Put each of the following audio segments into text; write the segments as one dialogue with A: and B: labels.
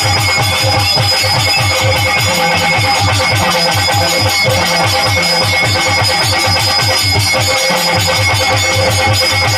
A: Thank you.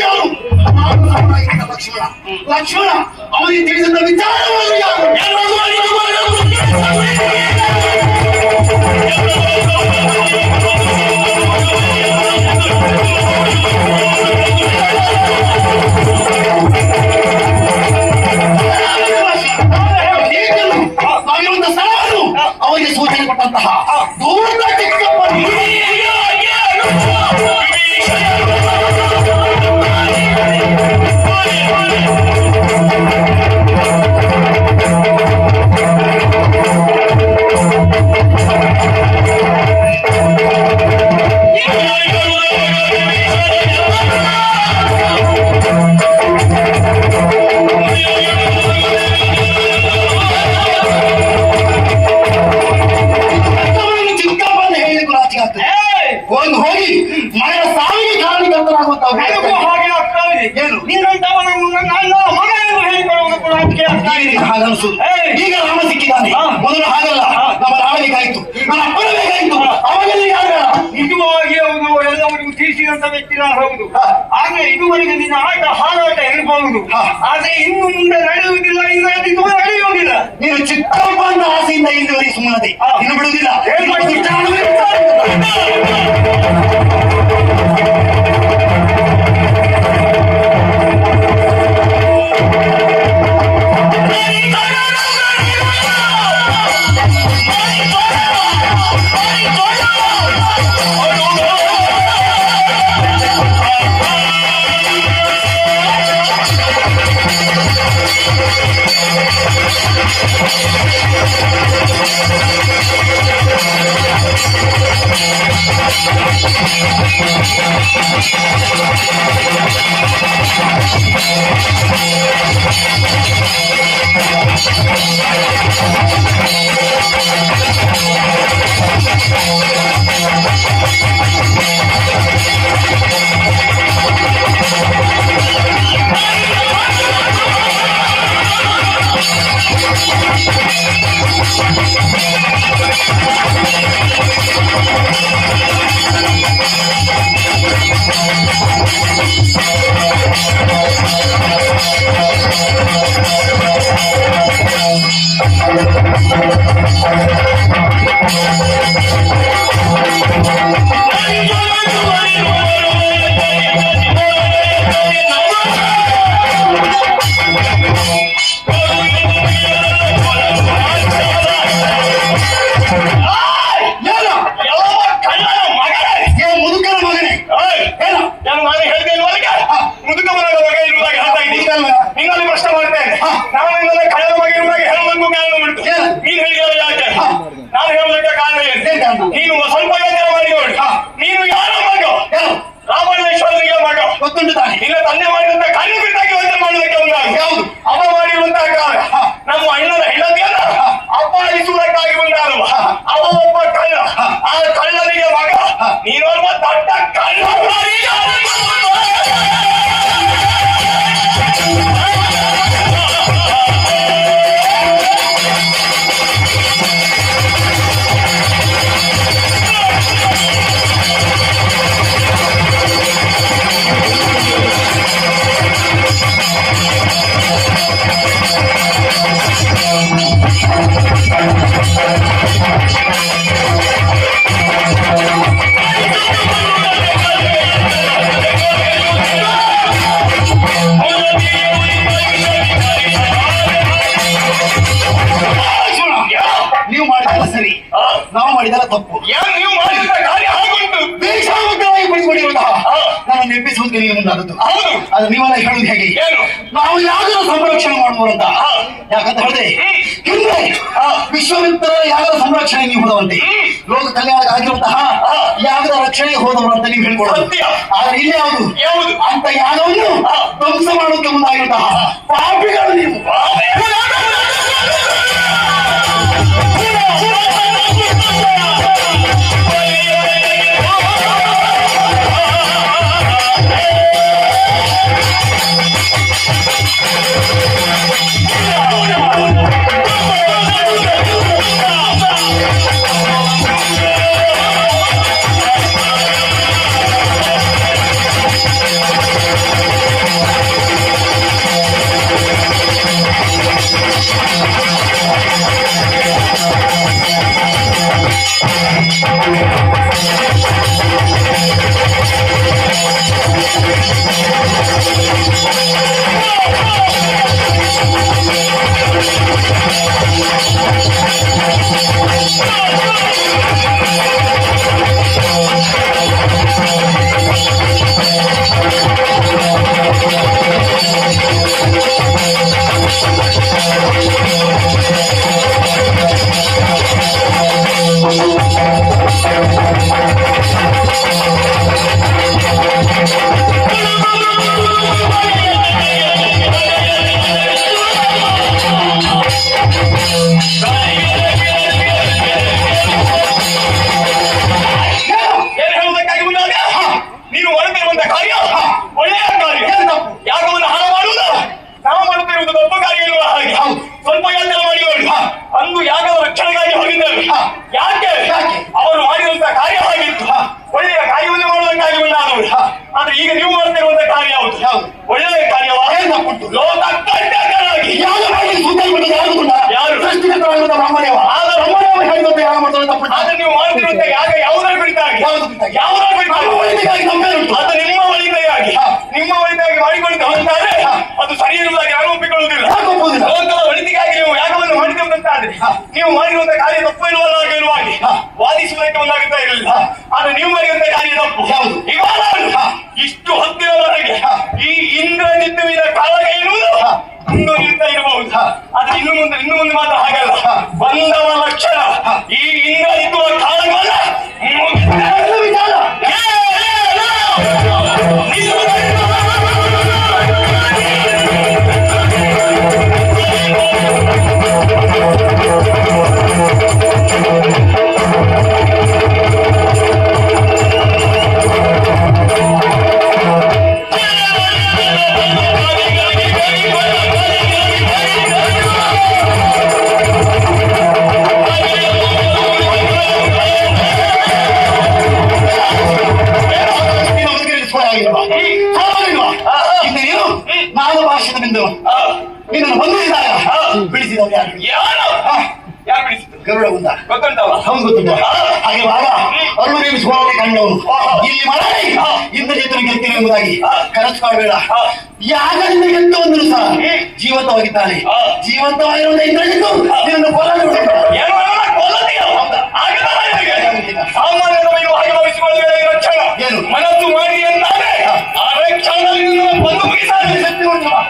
A: ಯಾರು? ಲಕ್ಷ್ಮಣ ಲಕ್ಷ್ಮಣ ಅವರಿಗೆ ಸೂಚನೆ ಕೊಟ್ಟಂತಹ ದೂರದ
B: ಏಯ್!
A: ಈಗ ರಾಮ ಸಿಕ್ಕಿದ್ದಾನೆ. ಮೊದಲು ಹಾಗಲ್ಲ. ನಮ್ಮ ರಾಮ ಬೇಕಾಯ್ತು ನನ್ನ ಅಪ್ಪನ ಬೇಕಾಯ್ತು ಅವಾಗೆಲ್ಲ ಯಾರು
B: ನಿಜವಾಗಿ ಅವನು ಎಲ್ಲವರಿಗೂ ತಿಳಿಸಿದಂತ ವ್ಯಕ್ತಿ ನಾನು ಹೌದು. ಆದ್ರೆ ಇದುವರೆಗೆ ನಿನ್ನ ಆಟ ಹಾರಾಟ ಇರಬಹುದು. ಆದ್ರೆ ಇನ್ನು ಮುಂದೆ ನಡೆಯುವುದಿಲ್ಲ ಇನ್ನು ನಡೆಯುವುದಿಲ್ಲ.
A: ನೀನು ಚಿಕ್ಕಪ್ಪ ಅಂತ ಆಸೆಯಿಂದ ಇಲ್ಲಿವರೆಗೆ ಸುಮ್ಮನದೆ.
B: ಹಾ.
A: ಇನ್ನು ಬಿಡುವುದಿಲ್ಲ. ಪಡಿಕೊಂಡಿರುವಂತಹ ನಾನು ನೆನಪಿಸುವುದು ಮುಂದಾದದ್ದು ಅದು ನೀವೆಲ್ಲ ಹೇಳುವುದು ಹೇಗೆ? ನಾವು ಯಾವ್ದಾರ ಸಂರಕ್ಷಣೆ ಮಾಡುವುದು ಅಂತ? ಯಾಕಂತ ಹೇಳಿದ್ರೆ ಹಿಂದೆ ವಿಶ್ವವಂತರ ಯಾಗದ ಸಂರಕ್ಷಣೆ ನೀವು ಹೋದವಂತೆ ಲೋಕ ಕಲ್ಯಾಣ ಆಗಿರುವಂತಹ ಯಾಗದ ರಕ್ಷಣೆ ಹೋದವರು ಅಂತ ನೀವು ಹೇಳ್ಕೊಳ್ಳೋದು. ಆದ್ರೆ ಇಲ್ಲಿ ಯಾವುದು?
B: ಯಾವುದು?
A: ಅಂತ ಯಾಗವನ್ನು ಧ್ವಂಸ ಮಾಡೋಕೆ ಮುಂದಾಗಿರುವಂತಹ ಪಾಪಿಗಳು ನೀವು. ವಾದಿಸುವುದಕ್ಕೆ ಒಂದಾಗುತ್ತಾ ಇರಲಿಲ್ಲ ನೀವು ಮಾಡಿರುವಂತ ಕಾರ್ಯ ತಪ್ಪು? ಇವಾಗ. ಇಷ್ಟು ಹತ್ತಿರವರೆಗೆ
C: ಹಾ.
A: ಈ ಇಂದ್ರಜಿತ್ತುವಿನ ಕಾಲ
C: ಇರುವುದು.
A: ಮುಂದುವರಿಯುತ್ತಾ ಇರಬಹುದು. ಆದ್ರೆ ಇನ್ನು ಮುಂದೆ ಇನ್ನು ಮುಂದೆ ಮಾತ್ರ ಹಾಗಲ್ಲ. ಬಂದವ ಲಕ್ಷಣ ಈ
C: ಬಿಂದು ನಿನ್ನನ್ನು ಬಂಧಿಸಿದಾಗ ಬಿಡಿಸಿದವರು ಯಾರು?
A: ಯಾರು?
C: ಹಾ.
A: ಯಾರು ಬಿಡಿಸಿದ್ರು
C: ಗರುಡ ಮುಂದ
A: ಗೊತ್ತುಂಟವ
C: ಅವನು ಗೊತ್ತಿದ್ದ ಹಾಗೆ ಬಾಗ ಅರುಣದೇವಿ ಸೋಲನೆ ಕಂಡವನು. ಇಲ್ಲಿ ಮಾಡಿ ಇಂದ್ರ ಜೊತೆ ಗೆಲ್ತೀನಿ ಎಂಬುದಾಗಿ ಕನಸು ಕಾಡಬೇಡ ಯಾಗದಿಂದ ಸಹ ಜೀವಂತವಾಗಿದ್ದಾನೆ. ನಿನ್ನನ್ನು ಕೊಲ್ಲಲು ಬಿಡಬೇಡ.
A: ಏನು ಕೊಲ್ಲದೆಯೋ?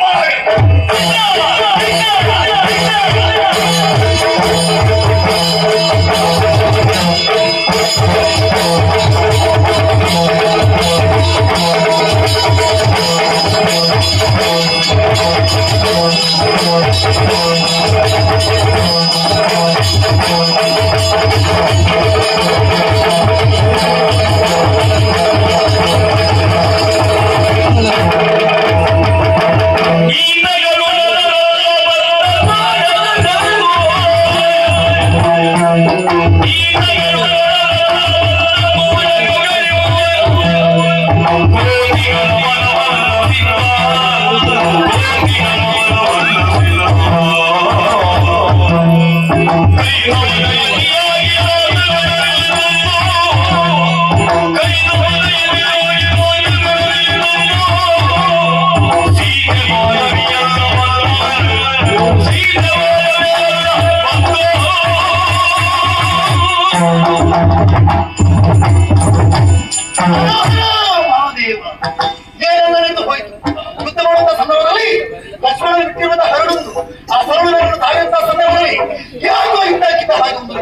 A: ಶಕ್ತಿ ಉಂಟು. ಅಪ್ಪ ಹಾಗೆ.
C: ಮಹಾದೇವ ಏನೆಂದರೆಂದು ಹೋಯಿತು ಯುದ್ಧ ಮಾಡುವಂತ ಸಂದರ್ಭದಲ್ಲಿ ಲಕ್ಷ್ಮಣ ಬಿಟ್ಟಿರುವಂತ ಹರಡುವುದು ಆ ಸರಳುಗಳನ್ನು ತಾಯಿಯಂತ ಸಂದರ್ಭದಲ್ಲಿ ಯಾಕೋ ಇದ್ದಾಗಿದ್ದ ಹಾಗೆ ಒಂದು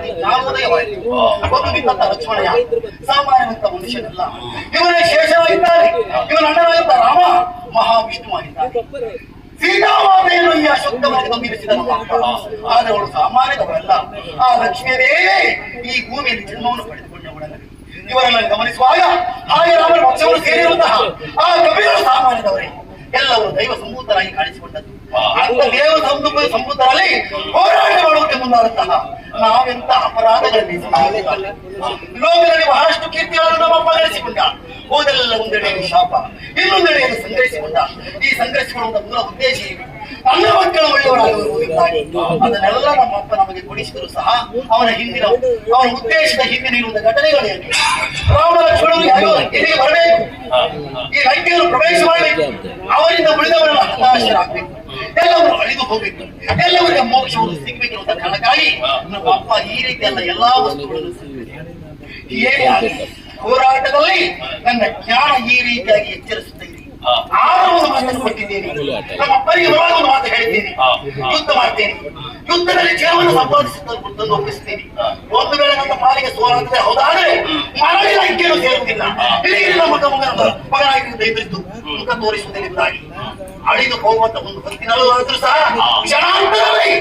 C: ಮನುಷ್ಯನಲ್ಲ ಇವನೇ ಶೇಷನಾಗಿದ್ದಾನೆ ರಾಮ ಮಹಾವಿಷ್ಣುವಾಗಿದ್ದಾನೆ ಸೀತಾಮಾತೆಯನ್ನು ಈ ಅಶುದ್ಧವಾಗಿ ಗಂಭೀರಿಸಿದ ಆದರೆ ಅವಳು ಸಾಮಾನ್ಯದವರಲ್ಲ ಆ ಲಕ್ಷ್ಮಿಯರೇ ಈ ಭೂಮಿಯಲ್ಲಿ ಜನ್ಮವನ್ನು ಪಡೆದುಕೊಂಡವಳಲ್ಲ ಇವರನ್ನ ಗಮನಿಸುವಾಗ ಹಾಗೆ ರಾಮನ ಪಕ್ಷವನ್ನು ಸೇರಿರುವಂತಹ ಆ ಕಬೀರ ಸಾಮಾನ್ಯದವರೇ ಎಲ್ಲವರು ದೈವ ಸಂಭೂತರಾಗಿ ಕಾಣಿಸಿಕೊಂಡದ್ದು ಅಂತ ದೇವ ಸಂಭೂ ಸಂಭೂತರಲ್ಲಿ ಹೋರಾಟ ಮಾಡುವುದಕ್ಕೆ ಮುಂದಾದಂತಹ ನಾವೆಂತ ಅಪರಾಧಗಳಲ್ಲಿ. ಲೋಕದಲ್ಲಿ ಬಹಳಷ್ಟು ಕೀರ್ತಿಗಳನ್ನು ನಮ್ಮಪ್ಪ ಗಳಿಸಿಕೊಂಡ. ಹೋದೆಲ್ಲ ಒಂದೆಡೆಯಲ್ಲಿ ಶಾಪ ಇನ್ನೊಂದೆಡೆಯಲ್ಲಿ ಸಂಗ್ರಹಿಸಿಕೊಂಡ. ಈ ಸಂಗ್ರಹಿಸಿಕೊಳ್ಳುವಂತ ಮೂಲ ಉದ್ದೇಶ ಏನು? ನನ್ನ ಮಕ್ಕಳು ಒಳ್ಳೆಯವರಾಗುವುದಾಗಿ ಅದನ್ನೆಲ್ಲ ನಮ್ಮಪ್ಪ ನಮಗೆ ಕೊಡಿಸಿದ್ರು ಸಹ ಅವನ ಹಿಂದಿನ ಅವನ ಉದ್ದೇಶದ ಹಿಂದಿನ ಇರುವಂತ ಘಟನೆಗಳೇನು ರಾಮ ಲಕ್ಷ್ಮಣರು ಯಾರೋ ಎಲ್ಲಿಗೆ ಬರಬೇಕು ಈ ಲಂಕೆಯನ್ನು ಪ್ರವೇಶ ಮಾಡಬೇಕು ಅವರಿಂದ ಉಳಿದವರೆಲ್ಲ ಹತಾಶರಾಗಬೇಕು ಎಲ್ಲವರು ಅಳಿದು ಹೋಗಬೇಕು ಎಲ್ಲವರಿಗೆ ಮೋಕ್ಷವನ್ನು ಸಿಗಬೇಕಿರುವಂತ ಕಾರಣಕ್ಕಾಗಿ ನಮ್ಮ ಅಪ್ಪ ಈ ರೀತಿ ಎಲ್ಲ ಎಲ್ಲಾ ವಸ್ತುಗಳನ್ನು ಸಿಗಬೇಕು ಏನೇ ಆಗಲಿ ಹೋರಾಟದಲ್ಲಿ ನನ್ನ ಜ್ಞಾನ ಈ ರೀತಿಯಾಗಿ ಎಚ್ಚರಿಸುತ್ತಿದೆ ಒಂದು ಮಾತನ್ನು ಕೊಟ್ಟಿದ್ದೇನೆ ನಮ್ಮ ಅಪ್ಪನಿಗೆ ಬರುವಾಗ ಒಂದು ಮಾತು ಹೇಳಿದ್ದೇನೆ ಯುದ್ಧ ಮಾಡ್ತೇನೆ. ಯುದ್ಧದಲ್ಲಿ ಜಯವನ್ನು ಸಂಪಾದಿಸುತ್ತ ಒಪ್ಪಿಸ್ತೇನೆ. ಒಂದು ವೇಳೆ ನನ್ನ ಪಾಲಿಗೆ ಸೋಲಂತೆ ಹೌದಾದ್ರೆ ಮರಳಿ ಲಂಕೆಯನ್ನು ಸೇರುವುದಿಲ್ಲ. ಇಲ್ಲಿ ನಮ್ಮ ಮಗ ಮಗನ ಮಗನಾಗಿ ದಯವಿಟ್ಟು ಮುಖ ತೋರಿಸುವುದರಿಂದಾಗಿ ಅಳಿದು ಹೋಗುವಂತ ಒಂದು ಹೊತ್ತಿನಲ್ಲೂ ಆದ್ರೂ ಸಹ ಕ್ಷಣಾಂತರದಲ್ಲಿ